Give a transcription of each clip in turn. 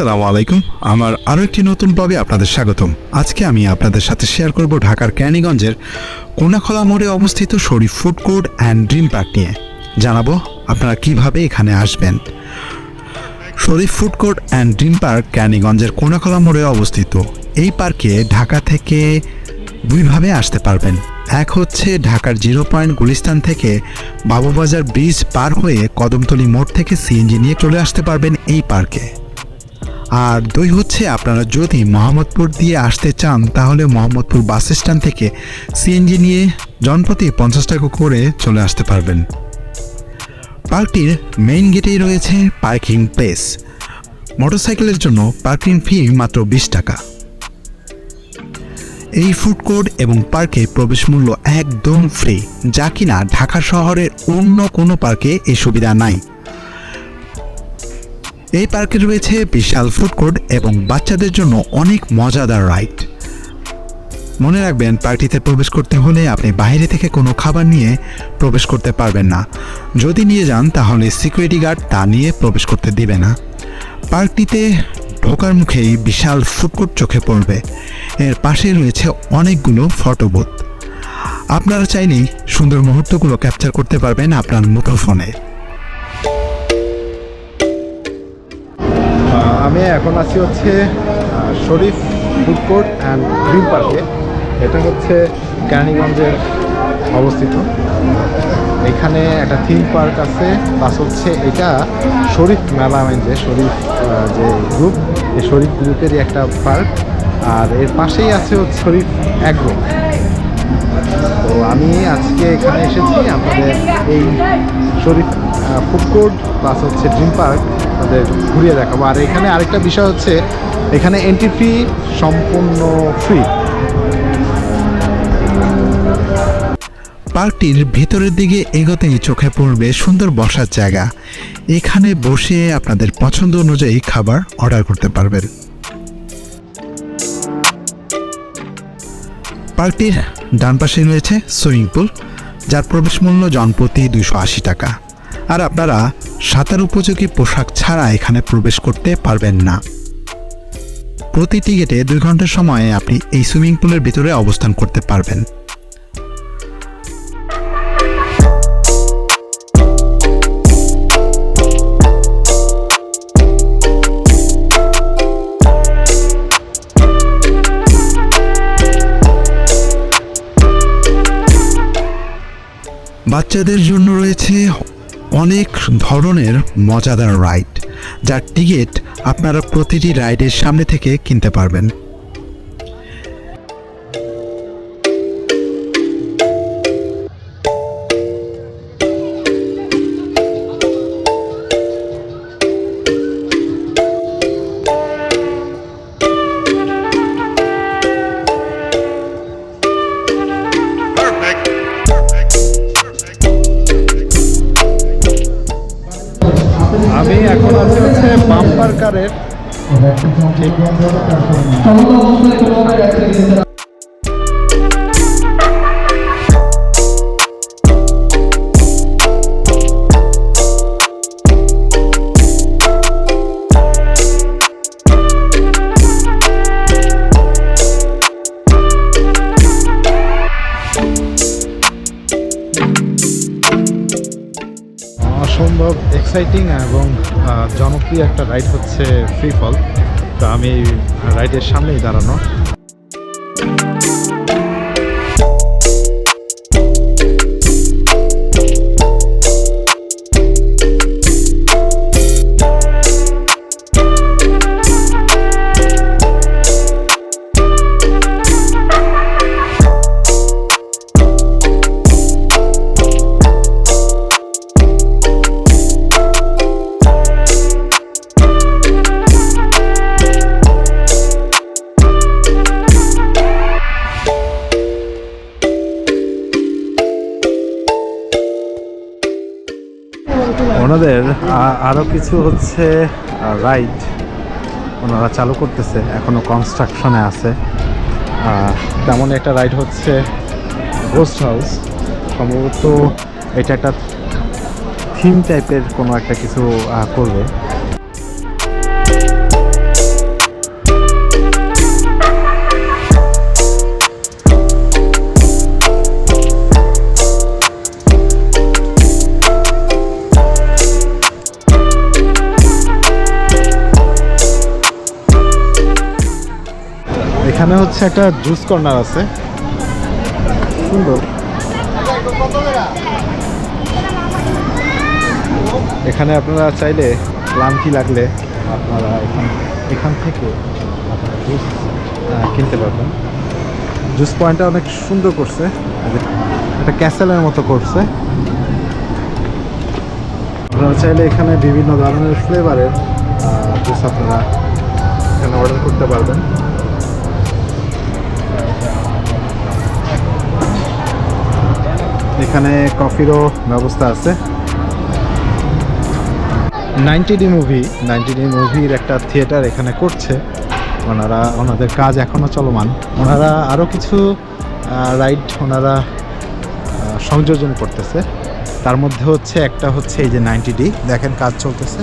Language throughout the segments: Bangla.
আসসালামু আলাইকুম। আমার আরও একটি নতুন ব্লগে আপনাদের স্বাগতম। আজকে আমি আপনাদের সাথে শেয়ার করব ঢাকার ক্যানিগঞ্জের কোনাখলা মোড়ে অবস্থিত Sharif food court and dream park নিয়ে। জানাব আপনারা কীভাবে এখানে আসবেন। Sharif food court and dream park ক্যানিগঞ্জের কোনাখলা মোড়ে অবস্থিত। এই পার্কে ঢাকা থেকে দুইভাবে আসতে পারবেন। এক হচ্ছে ঢাকার জিরো পয়েন্ট গুলিস্তান থেকে বাবুবাজার ব্রিজ পার হয়ে কদমতলি মোড় থেকে সিএনজি নিয়ে চলে আসতে পারবেন এই পার্কে। আর দুই হচ্ছে আপনারা যদি মোহাম্মদপুর দিয়ে আসতে চান, তাহলে মোহাম্মদপুর বাস স্ট্যান্ড থেকে সিএনজি নিয়ে জনপ্রতি পঞ্চাশ টাকা করে চলে আসতে পারবেন। পার্কটির মেইন গেটেই রয়েছে পার্কিং প্লেস। মোটরসাইকেলের জন্য পার্কিং ফি মাত্র বিশ টাকা। এই ফুড কোর্ট এবং পার্কে প্রবেশ মূল্য একদম ফ্রি। যা কিনা ঢাকা শহরের অন্য কোনো পার্কে এই সুবিধা নাই। এই পার্কে রয়েছে বিশাল ফুড কোর্ট এবং বাচ্চাদের জন্য অনেক মজাদার রাইড মনে রাখবেন পার্টিতে প্রবেশ করতে হলে আপনি বাইরে থেকে কোনো খাবার নিয়ে প্রবেশ করতে পারবেন না। যদি নিয়ে যান, তাহলে সিকিউরিটি গার্ড তা নিয়ে প্রবেশ করতে দিবে না। পার্কটিতে ঢোকার মুখেই বিশাল ফুডকোর্ট চোখে পড়বে। এর পাশে রয়েছে অনেকগুলো ফটো বুথ আপনারা চাইলেই সুন্দর মুহূর্তগুলো ক্যাপচার করতে পারবেন আপনার মুঠোফোনে। আমি এখন আছি হচ্ছে Sharif food court and dream পার্কে। এটা হচ্ছে কেরানীগঞ্জের অবস্থিত। এখানে একটা থিম পার্ক আছে, প্লাস হচ্ছে এটা শরীফ মেলা যে, শরীফ যে গ্রুপ, এই শরীফ গ্রুপেরই একটা পার্ক। আর এর পাশেই আছে হচ্ছে শরীফ অ্যাগ্রো তো আমি আজকে এখানে এসেছি আপনাদের এই শরীফ ফুড কোর্ট, প্লাস হচ্ছে ড্রিম পার্ক। আপনাদের ঘুরিয়ে দেখাবো। আর এখানে আরেকটা বিষয় হচ্ছে, এখানে এন্ট্রি ফি সম্পূর্ণ ফ্রি পার্কটির ভেতরের দিকে এগোতেই চোখে পড়বে সুন্দর বসার জায়গা। এখানে বসে আপনাদের পছন্দ অনুযায়ী খাবার অর্ডার করতে পারবেন। পার্কটির ডান পাশে রয়েছে সুইমিং পুল যার প্রবেশ মূল্য জনপ্রতি দুশো আশি টাকা। আর আপনারা সাঁতার উপযোগী পোশাক ছাড়া এখানে প্রবেশ করতে পারবেন না। প্রতি টিকিটে দুই ঘণ্টার সময়ে আপনি এই সুইমিং পুলের ভিতরে অবস্থান করতে পারবেন। বাচ্চাদের জন্য রয়েছে অনেক ধরনের মজাদার রাইড যার টিকিট আপনারা প্রতিটি রাইডের সামনে থেকে কিনতে পারবেন। বাম্পার কারের এক্সাইটিং এবং জনপ্রিয় একটা রাইড হচ্ছে ফ্রি ফল তো আমি রাইডের সামনেই দাঁড়ানো। ওনাদের আ- আরও কিছু হচ্ছে রাইড। ওনারা চালু করতেছে এখনও কনস্ট্রাকশনে আছে। তেমন একটা রাইড হচ্ছে গোস্ট হাউস সম্ভবত এটা একটা থিম টাইপের কোনো একটা কিছু করবে। হচ্ছে একটা জুস কর্নার আছে। সুন্দর। এখানে আপনারা চাইলে ক্লান্তি লাগলে আপনারা এখান এখান থেকে আপনারা জুস কিনতে পারবেন। জুস পয়েন্টটা অনেক সুন্দর করছে। একটা ক্যাসেলের মতো করছে। আপনারা চাইলে এখানে বিভিন্ন ধরনের ফ্লেভারের জুস আপনারা এখানে অর্ডার করতে পারবেন। এখানে কফিরও ব্যবস্থা আছে। Ninety D movie ninety D মুভির একটা থিয়েটার এখানে করছে। ওনারা, ওনাদের কাজ এখনও চলমান। ওনারা আরও কিছু রাইড ওনারা সংযোজন করতেছে। তার মধ্যে হচ্ছে, একটা হচ্ছে এই যে নাইনটি ডি দেখেন কাজ চলতেছে।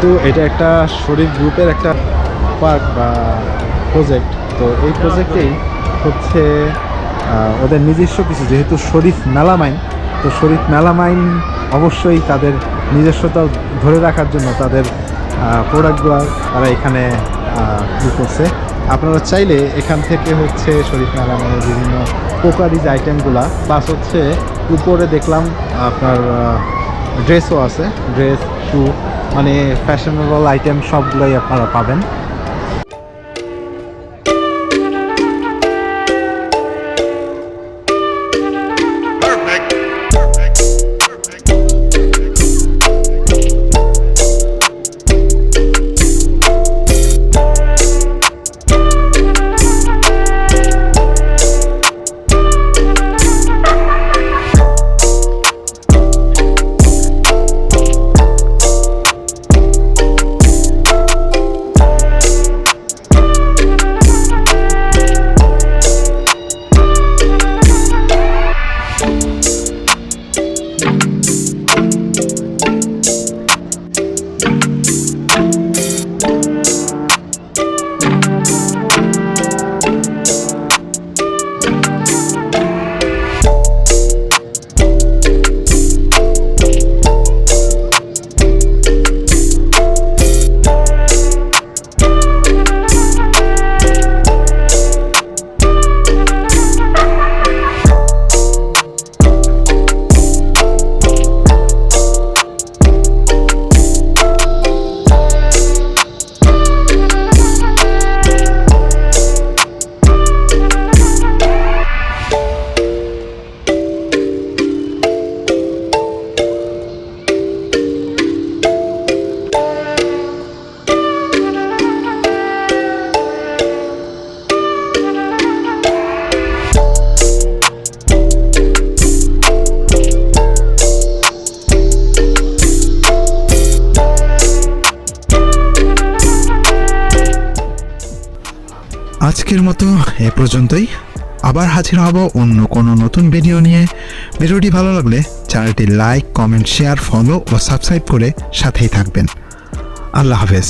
যেহেতু এটা একটা শরীর গ্রুপের একটা পার্ক বা প্রজেক্ট তো এই প্রজেক্টেই হচ্ছে ওদের নিজস্ব কিছু, যেহেতু শরীফ মেলামাইন, তো শরীফ মেলামাইন অবশ্যই তাদের নিজস্বতা ধরে রাখার জন্য তাদের প্রোডাক্টগুলো তারা এখানে ই করছে। আপনারা চাইলে এখান থেকে হচ্ছে শরীফ মেলামাইনের বিভিন্ন পোকারিজ আইটেমগুলা প্লাস হচ্ছে উপরে দেখলাম আপনার ড্রেসও আছে ড্রেস শু মানে ফ্যাশনেবল আইটেম সবগুলোই আপনারা পাবেন। আজকের মতো এ পর্যন্তই। আবার হাজির হব অন্য কোনো নতুন ভিডিও নিয়ে। ভিডিওটি ভালো লাগলে চ্যানেলটি লাইক কমেন্ট শেয়ার ফলো ও সাবস্ক্রাইব করে সাথেই থাকবেন। আল্লাহ হাফেজ।